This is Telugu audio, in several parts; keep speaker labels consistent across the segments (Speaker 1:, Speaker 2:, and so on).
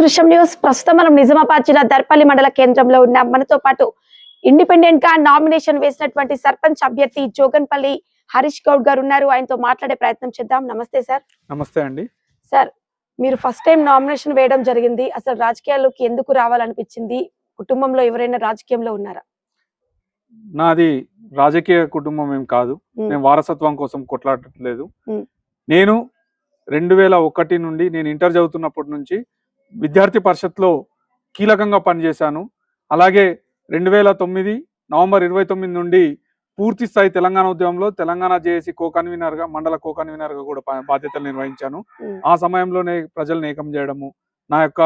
Speaker 1: దృశ్యం న్యూస్. ప్రస్తుతం మనం నిజామాబాద్ జిల్లా దర్పల్లి మండల కేంద్రంలో ఉన్న. మనతో పాటు ఇండిపెండెంట్గా నామినేషన్ వేసినటువంటి సర్పంచ్ అభ్యర్థి జోగన్పల్లి హరీష్ గౌడ్ గారు ఉన్నారు. ఆయనతో మాట్లాడే ప్రయత్నం చేద్దాం. నమస్తే సార్.
Speaker 2: నమస్తే అండి.
Speaker 1: సార్ మీరు ఫస్ట్ టైం నామినేషన్ వేయడం జరిగింది. అసలు రాజకీయాల్లోకి ఎందుకు రావాలనిపించింది? కుటుంబంలో ఎవరైనా రాజకీయంలో ఉన్నారా?
Speaker 2: నాది రాజకీయ కుటుంబం ఏం కాదు. నేను వారసత్వం కోసం కొట్లాడట్లేదు. నేను రెండు వేల ఒకటి నుండి నేను ఇంటర్ చదువుతున్నప్పటి నుంచి విద్యార్థి పరిషత్లో కీలకంగా పనిచేశాను అలాగే రెండు వేల తొమ్మిది నవంబర్ ఇరవై తొమ్మిది నుండి పూర్తి స్థాయి తెలంగాణ ఉద్యమంలో తెలంగాణ జేఏసీ కో కన్వీనర్గా మండల కో కన్వీనర్గా కూడా పా- బాధ్యతలు నిర్వహించాను. ఆ సమయంలోనే ప్రజలను ఏకం చేయడము నా యొక్క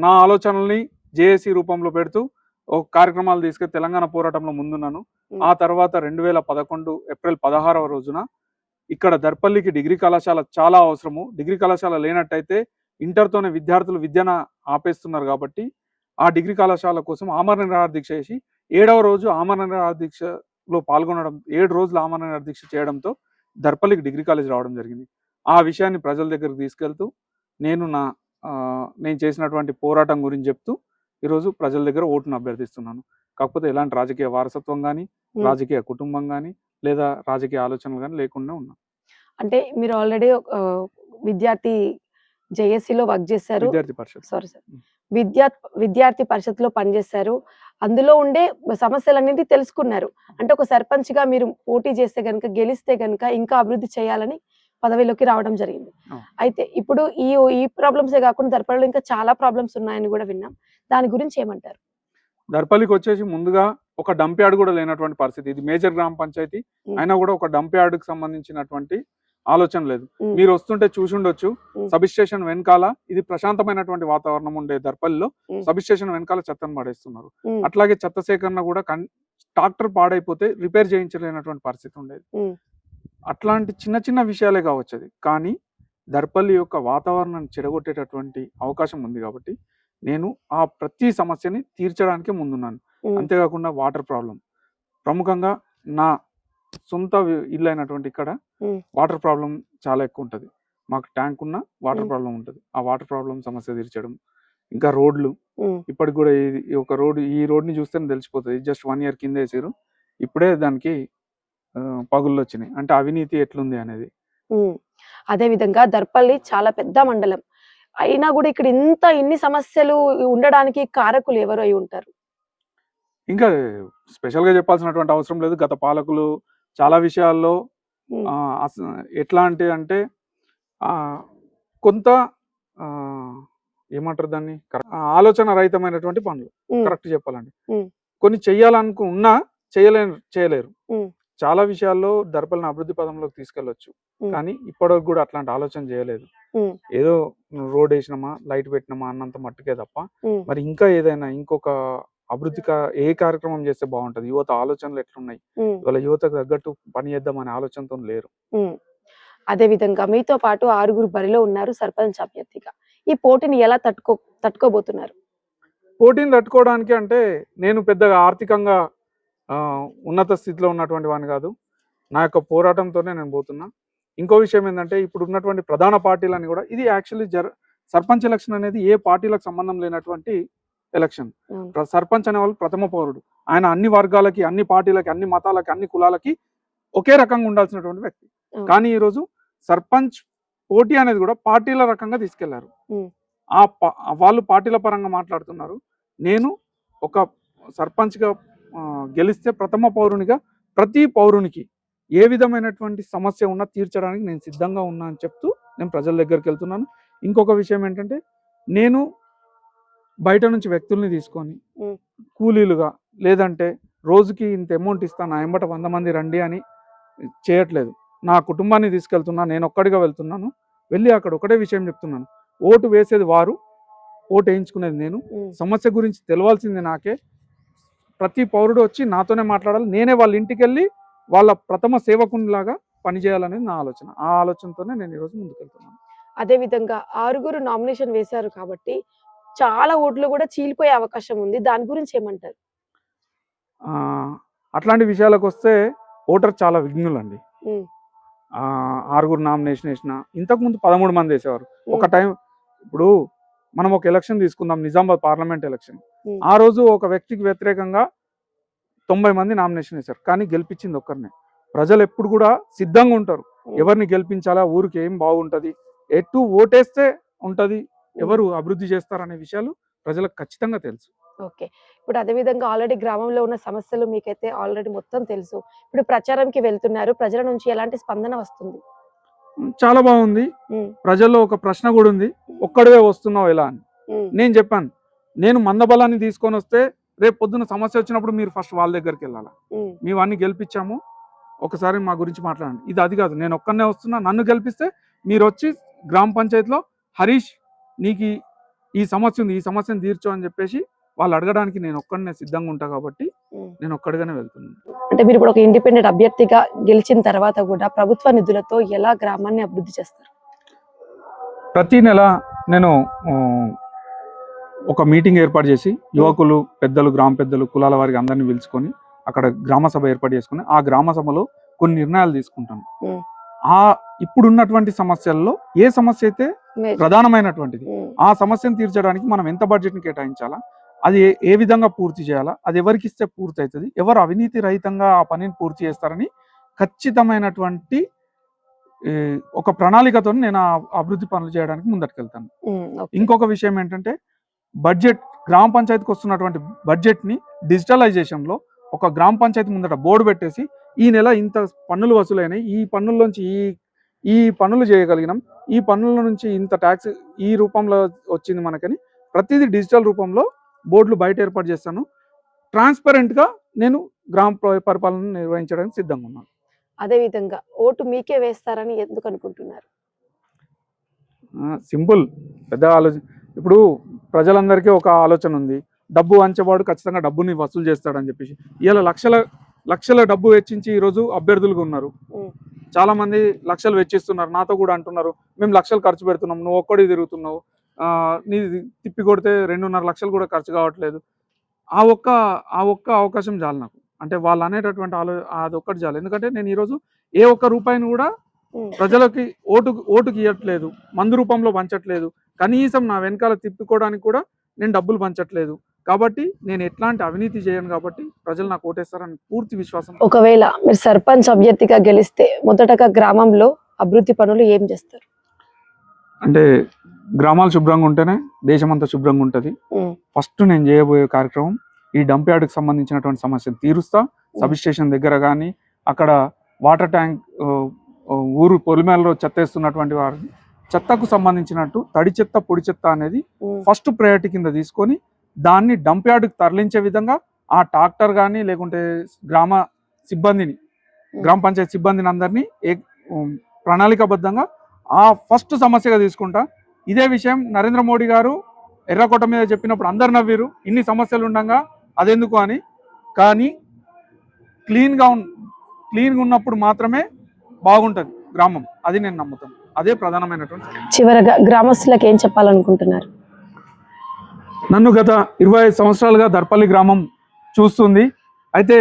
Speaker 2: నా ఆలోచనల్ని జేఏసీ రూపంలో పెడుతూ ఒక కార్యక్రమాలు తీసుకెళ్ళి తెలంగాణ పోరాటంలో ముందున్నాను. ఆ తర్వాత రెండు వేల పదకొండు ఏప్రిల్ పదహారవ రోజున ఇక్కడ దర్పల్లికి డిగ్రీ కళాశాల చాలా అవసరము డిగ్రీ కళాశాల లేనట్టయితే ఇంటర్తోనే విద్యార్థులు విద్యను ఆపేస్తున్నారు కాబట్టి ఆ డిగ్రీ కళాశాల కోసం ఆమరణ నిరాహార దీక్ష చేసి ఏడవ రోజు ఆమరణ నిరాహార దీక్షలో పాల్గొనడం ఏడు రోజులు ఆమరణ నిరాహార దీక్ష చేయడంతో దర్పల్లికి డిగ్రీ కాలేజ్ రావడం జరిగింది. ఆ విషయాన్ని ప్రజల దగ్గరికి తీసుకెళ్తూ నేను నా నేను చేసినటువంటి పోరాటం గురించి చెప్తూ ఈరోజు ప్రజల దగ్గర ఓటును అభ్యర్థిస్తున్నాను. కాకపోతే ఎలాంటి రాజకీయ వారసత్వం కానీ. రాజకీయ కుటుంబం కానీ లేదా రాజకీయ ఆలోచనలు కానీ లేకుండా ఉన్నాను.
Speaker 1: అంటే మీరు ఆల్రెడీ విద్యార్థి జేఏసీలో వర్క్ చేశారు.
Speaker 2: విద్యార్థి పరిషత్.
Speaker 1: Sorry sir. విద్యా విద్యార్థి పరిషత్లో పనిచేశారు. అందులో ఉండే సమస్యలన్నింటి తెలుసుకున్నారు. అంటే ఒక సర్పంచ్గా మీరు పోటీ చేస్తే గనుక గెలిస్తే గనుక ఇంకా అభివృద్ధి చేయాలని పదవిలోకి రావడం జరిగింది. అయితే ఇప్పుడు ఈ ఈ ప్రాబ్లమ్సే కాకుండా దర్పణలో ఇంకా చాలా ప్రాబ్లమ్స్ ఉన్నాయని కూడా విన్నాం. దాని గురించి ఏమంటారు?
Speaker 2: దర్పల్లికి వచ్చేసి ముందుగా ఒక డంప్ యార్డ్ కూడా లేనటువంటి పరిస్థితి. ఇది మేజర్ గ్రామ పంచాయతీ. అయినా కూడా ఒక డంప్ యార్డ్కి సంబంధించినటువంటి ఆలోచన లేదు. మీరు వస్తుంటే చూసి ఉండొచ్చు
Speaker 1: మ్.
Speaker 2: సబ్ స్టేషన్ వెనకాల ఇది ప్రశాంతమైనటువంటి వాతావరణం ఉండే దర్పల్లిలో. సబ్ స్టేషన్ వెనకాల చెత్తను పడేస్తున్నారు. అట్లాగే చెత్త సేకరణ కూడా కన్ ట్రాక్టర్ పాడైపోతే రిపేర్ చేయించలేనటువంటి పరిస్థితి ఉండేది. అట్లాంటి చిన్న చిన్న విషయాలే కావచ్చు అది కానీ దర్పల్లి యొక్క వాతావరణాన్ని చెడగొట్టేటటువంటి అవకాశం ఉంది కాబట్టి నేను ఆ ప్రతి సమస్యని తీర్చడానికి ముందున్నాను. అంతేకాకుండా వాటర్ ప్రాబ్లం ప్రముఖంగా నా సొంత ఇల్లు అయినటువంటి ఇక్కడ. వాటర్ ప్రాబ్లం చాలా ఎక్కువ ఉంటుంది మాకు ట్యాంక్ ఉన్న వాటర్. ప్రాబ్లం ఉంటుంది. ఆ వాటర్ ప్రాబ్లం సమస్య తీర్చడం ఇంకా రోడ్లు. ఇప్పటికి కూడా ఈ ఒక రోడ్ ఈ రోడ్ని చూస్తేనే తెలిసిపోతుంది. జస్ట్ వన్ ఇయర్ కింద వేసారు ఇప్పుడే దానికి పగుళ్ళు వచ్చినాయి. అంటే అవినీతి ఎట్లుంది అనేది.
Speaker 1: అదే విధంగా దర్పల్లి చాలా పెద్ద మండలం. అయినా కూడా ఇక్కడ ఇంత ఇన్ని సమస్యలు ఉండడానికి కారకులు ఎవరు అయి ఉంటారు?
Speaker 2: ఇంకా స్పెషల్గా చెప్పాల్సినటువంటి అవసరం లేదు. గత పాలకులు చాలా విషయాల్లో ఎట్లాంటి అంటే ఆ, కొంత ఏమంటారు దాన్ని ఆలోచన రహితమైనటువంటి పనులు. కరెక్ట్ చెప్పాలండి. కొన్ని చెయ్యాలనుకు ఉన్నా చేయలేరు చేయలేరు. చాలా విషయాల్లో దర్పల్ని అభివృద్ధి పదంలోకి
Speaker 1: తీసుకెళ్ళొచ్చు.
Speaker 2: కానీ ఇప్పటివరకు కూడా అట్లాంటి ఆలోచన చేయలేదు. ఏదో రోడ్ వేసినామా లైట్ పెట్టినామా అన్నంత మట్టుకే తప్ప. మరి ఇంకా ఏదైనా ఇంకొక అభివృద్ధి ఏ కార్యక్రమం చేస్తే బాగుంటది? యువత ఆలోచనలు ఎట్లున్నాయి. ఇవాళ యువతకు తగ్గట్టు పని చేద్దామనే ఆలోచనతో లేరు.
Speaker 1: అదే విధంగా మీతో పాటు ఆరుగురు బరిలో ఉన్నారు సర్పంచ్ అభ్యర్థిగా. ఈ పోటీని ఎలా తట్టుకో తట్టుకోబోతున్నారు?
Speaker 2: పోటీని తట్టుకోవడానికి అంటే నేను పెద్దగా ఆర్థికంగా ఉన్నత స్థితిలో ఉన్నటువంటి వాడిని కాదు. నా యొక్క పోరాటంతోనే నేను పోతున్నా. ఇంకో విషయం ఏంటంటే ఇప్పుడు ఉన్నటువంటి ప్రధాన పార్టీలని కూడా ఇది యాక్చువల్లీ జర సర్పంచ్ ఎలక్షన్ అనేది ఏ పార్టీలకు సంబంధం లేనటువంటి ఎలక్షన్ సర్పంచ్ అనే వాళ్ళు ప్రథమ పౌరుడు. ఆయన అన్ని వర్గాలకి అన్ని పార్టీలకి అన్ని మతాలకి అన్ని కులాలకి ఒకే రకంగా ఉండాల్సినటువంటి వ్యక్తి. కానీ ఈరోజు సర్పంచ్ పోటీ అనేది కూడా పార్టీల రకంగా
Speaker 1: తీసుకెళ్ళారు.
Speaker 2: ఆ వాళ్ళు పార్టీల పరంగా మాట్లాడుతున్నారు. నేను ఒక సర్పంచ్గా గెలిస్తే ప్రథమ పౌరునిగా ప్రతి పౌరునికి ఏ విధమైనటువంటి సమస్య ఉన్నా తీర్చడానికి నేను సిద్ధంగా ఉన్నా అని చెప్తూ నేను ప్రజల దగ్గరికి వెళ్తున్నాను. ఇంకొక విషయం ఏంటంటే నేను బయట నుంచి వ్యక్తుల్ని తీసుకొని. కూలీలుగా లేదంటే రోజుకి ఇంత అమౌంట్ ఇస్తాను నా ఎంబట వంద మంది రండి అని చేయట్లేదు. నా కుటుంబాన్ని తీసుకెళ్తున్నా నేను ఒక్కడిగా వెళ్తున్నాను. వెళ్ళి అక్కడ ఒకటే విషయం చెప్తున్నాను. ఓటు వేసేది వారు ఓటు వేయించుకునేది నేను. సమస్య గురించి తెలవాల్సింది నాకే. ప్రతి పౌరుడు వచ్చి నాతోనే మాట్లాడాలి. నేనే వాళ్ళ ఇంటికి వెళ్ళి వాళ్ళ ప్రథమ సేవకునిలాగా పనిచేయాలనేది నా ఆలోచన. ఆ ఆలోచనతోనే నేను ఈరోజు ముందుకెళ్తున్నాను.
Speaker 1: అదే విధంగా ఆరుగురు నామినేషన్ వేశారు కాబట్టి చాలా ఓట్లు కూడా చీలిపోయే అవకాశం ఉంది. దాని గురించి ఏమంటారు?
Speaker 2: అట్లాంటి విషయాలకు వస్తే ఓటర్ చాలా విఘ్నులండి. ఆరుగురు నామినేషన్ వేసిన ఇంతకు ముందు పదమూడు మంది వేసేవారు. ఒక టైం ఇప్పుడు మనం ఒక ఎలక్షన్ తీసుకుందాం నిజామాబాద్ పార్లమెంట్ ఎలక్షన్. ఆ రోజు ఒక వ్యక్తికి వ్యతిరేకంగా తొంభై మంది నామినేషన్ వేశారు. కానీ గెలిపించింది ఒక్కరినే. ప్రజలు ఎప్పుడు కూడా సిద్ధంగా ఉంటారు. ఎవరిని గెలిపించాలా? ఊరికి ఏం బాగుంటది? ఎటు ఓటేస్తే ఉంటది? ఎవరు అభివృద్ధి చేస్తారనే విషయాలు ప్రజలకు ఖచ్చితంగా తెలుసు.
Speaker 1: ఓకే. ఇప్పుడు అదే విధంగా ఆల్రెడీ గ్రామంలో ఉన్న సమస్యలు మీకైతే ఆల్రెడీ మొత్తం తెలుసు. ఇప్పుడు ప్రచారంకి వెళ్తున్నారు. ప్రజల నుంచి ఎలాంటి స్పందన వస్తుంది?
Speaker 2: చాలా బాగుంది. ప్రజల్లో ఒక ప్రశ్న కూడా ఉంది. ఒక్కడివే వస్తున్నావు ఎలా అని. నేను చెప్పాను. నేను మందబలాన్ని తీసుకొని వస్తే రేపు పొద్దున సమస్య వచ్చినప్పుడు మీరు ఫస్ట్ వాళ్ళ దగ్గరికి వెళ్ళాలి? మేము అన్ని గెలిపించాము. ఒకసారి మా గురించి మాట్లాడండి. ఇది అది కాదు. నేను ఒక్కనే వస్తున్నా. నన్ను గెలిపిస్తే మీరు వచ్చి గ్రామ పంచాయతీలో హరీష్ నీకు ఈ- సమస్య ఉంది ఈ సమస్యను తీర్చు అని చెప్పేసి వాళ్ళు అడగడానికి నేను ఒక్కడనే సిద్ధంగా ఉంటా కాబట్టి. నేను ఒక్కడిగానే వెళ్తున్నాను
Speaker 1: అంటే మీరు ఇప్పుడు ఒక ఇండిపెండెంట్ అభ్యర్థిగా గెలిచిన తర్వాత కూడా ప్రభుత్వ నిధులతో ఎలా గ్రామాన్ని అభివృద్ధి చేస్తారు
Speaker 2: ప్రతి నెల నేను ఒక మీటింగ్ ఏర్పాటు చేసి యువకులు పెద్దలు గ్రామ పెద్దలు కులాల వారికి అందరిని పిలుచుకొని అక్కడ గ్రామ సభ ఏర్పాటు చేసుకొని ఆ గ్రామ సభలో కొన్ని నిర్ణయాలు తీసుకుంటాను. ఆ ఇప్పుడున్నటువంటి సమస్యల్లో ఏ సమస్య అయితే ప్రధానమైనటువంటిది.
Speaker 1: ఉమ్,
Speaker 2: ఆ సమస్యను తీర్చడానికి మనం ఎంత బడ్జెట్ని కేటాయించాలా? అది ఏ- ఏ విధంగా పూర్తి చేయాలా? అది ఎవరికి ఇస్తే పూర్తి అవుతుంది ఎవరు అవినీతి రహితంగా ఆ పనిని పూర్తి చేస్తారని ఖచ్చితమైనటువంటి ఒక ప్రణాళికతో నేను ఆ అభివృద్ధి పనులు చేయడానికి ముందటికెళ్తాను.
Speaker 1: ఓకే.
Speaker 2: ఇంకొక విషయం ఏంటంటే బడ్జెట్ గ్రామ పంచాయతీకి వస్తున్నటువంటి బడ్జెట్ని డిజిటలైజేషన్లో ఒక గ్రామ పంచాయతీ ముందట బోర్డు పెట్టేసి ఈ నెల ఇంత పన్నులు వసూలైనాయి ఈ పన్నుల్లోంచి ఈ ఈ పన్నులు చేయగలిగినాం. ఈ పన్నుల నుంచి ఇంత ట్యాక్స్ ఈ రూపంలో వచ్చింది మనకని ప్రతిదీ డిజిటల్ రూపంలో బోర్డులు బయట ఏర్పాటు చేస్తాను. ట్రాన్స్పరెంట్గా నేను గ్రామ పరిపాలన నిర్వహించడానికి సిద్ధంగా ఉన్నాను.
Speaker 1: అదే విధంగా ఓటు మీకే వేస్తారని ఎందుకు అనుకుంటున్నారు?
Speaker 2: సింపుల్. పెద్ద ఆలోచన ఇప్పుడు ప్రజలందరికీ ఒక ఆలోచన ఉంది. డబ్బు వంచేవాడు ఖచ్చితంగా డబ్బుని వసూలు చేస్తాడని చెప్పేసి. ఇలా లక్షల లక్షల డబ్బు వెచ్చించి ఈరోజు అభ్యర్థులుగా ఉన్నారు చాలా మంది లక్షలు వెచ్చిస్తున్నారు. నాతో కూడా అంటున్నారు మేము లక్షలు ఖర్చు పెడుతున్నాం నువ్వు ఒక్కడి తిరుగుతున్నావు. నీది తిప్పి కొడితే రెండున్నర లక్షలు కూడా ఖర్చు కావట్లేదు. ఆ ఒక్క ఆ ఒక్క అవకాశం చాలు నాకు. అంటే వాళ్ళు అనేటటువంటి ఆలో అది ఒక్కటి చాలు. ఎందుకంటే నేను ఈరోజు ఏ ఒక్క రూపాయిని కూడా ప్రజలకి ఓటు ఓటుకి ఇవ్వట్లేదు మందు రూపంలో పంచట్లేదు. కనీసం నా వెనకాల తిప్పుకోవడానికి కూడా నేను డబ్బులు పంచట్లేదు. కాబట్టి నేను ఎట్లాంటి అవినీతి చేయను కాబట్టి ప్రజలు నాకు ఓటేస్తారని పూర్తి విశ్వాసం.
Speaker 1: ఒకవేళ మీరు సర్పంచ్ అభ్యర్థిగా గెలిస్తే మొదటగా గ్రామంలో అభివృద్ధి పనులు ఏం చేస్తారు?
Speaker 2: అంటే గ్రామాలు శుభ్రంగా ఉంటేనే దేశం అంతా శుభ్రంగా ఉంటుంది. ఫస్ట్ నేను చేయబోయే కార్యక్రమం ఈ డంప్ యార్డ్కి సంబంధించినటువంటి సమస్యను తీరుస్తా. సబ్ స్టేషన్ దగ్గర కానీ అక్కడ వాటర్ ట్యాంక్ ఊరు పొలిమేలలో చెత్త వేస్తున్నటువంటి వారిని చెత్తకు సంబంధించినట్టు తడి చెత్త పొడి చెత్త అనేది ఫస్ట్ ప్రయారిటీ కింద తీసుకొని దాన్ని డంప్ యార్డ్కి తరలించే విధంగా ఆ ట్రాక్టర్ కానీ లేకుంటే గ్రామ సిబ్బందిని గ్రామ పంచాయతీ సిబ్బందిని అందరినీ ఏ ప్రణాళికాబద్ధంగా ఆ ఫస్ట్ సమస్యగా తీసుకుంటా. ఇదే విషయం నరేంద్ర మోడీ గారు ఎర్రకోట మీద చెప్పినప్పుడు అందరు నవ్విరు ఇన్ని సమస్యలు ఉండగా అదెందుకు అని. కానీ క్లీన్గా క్లీన్గా ఉన్నప్పుడు మాత్రమే బాగుంటుంది గ్రామం. అది నేను నమ్ముతాను. అదే ప్రధానమైనటువంటి.
Speaker 1: చివరగా గ్రామస్తులకు ఏం చెప్పాలనుకుంటున్నారు?
Speaker 2: నన్ను గత ఇరవై ఐదు సంవత్సరాలుగా దర్పల్లి గ్రామం చూస్తుంది. అయితే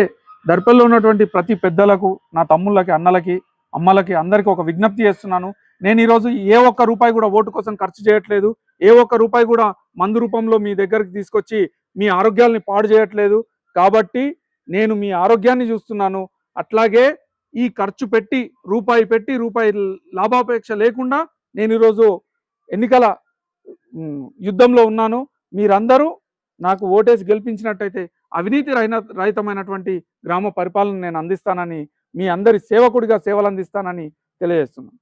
Speaker 2: దర్పల్లిలో ఉన్నటువంటి ప్రతి పెద్దలకు నా తమ్ముళ్ళకి అన్నలకి అమ్మలకి అందరికీ ఒక విజ్ఞప్తి చేస్తున్నాను. నేను ఈరోజు ఏ ఒక్క రూపాయి కూడా ఓటు కోసం ఖర్చు చేయట్లేదు. ఏ ఒక్క రూపాయి కూడా మందు రూపంలో మీ దగ్గరికి తీసుకొచ్చి మీ ఆరోగ్యాల్ని పాడు చేయట్లేదు. కాబట్టి నేను మీ ఆరోగ్యాన్ని చూస్తున్నాను. అట్లాగే ఈ ఖర్చు పెట్టి రూపాయి పెట్టి రూపాయి లాభాపేక్ష లేకుండా నేను ఈరోజు ఎన్నికల యుద్ధంలో ఉన్నాను. మీరందరూ నాకు ఓటేసి గెలిపించినట్టయితే అవినీతి రహిన రహితమైనటువంటి గ్రామ పరిపాలన నేను అందిస్తానని మీ అందరి సేవకుడిగా సేవలు అందిస్తానని తెలియజేస్తున్నాను.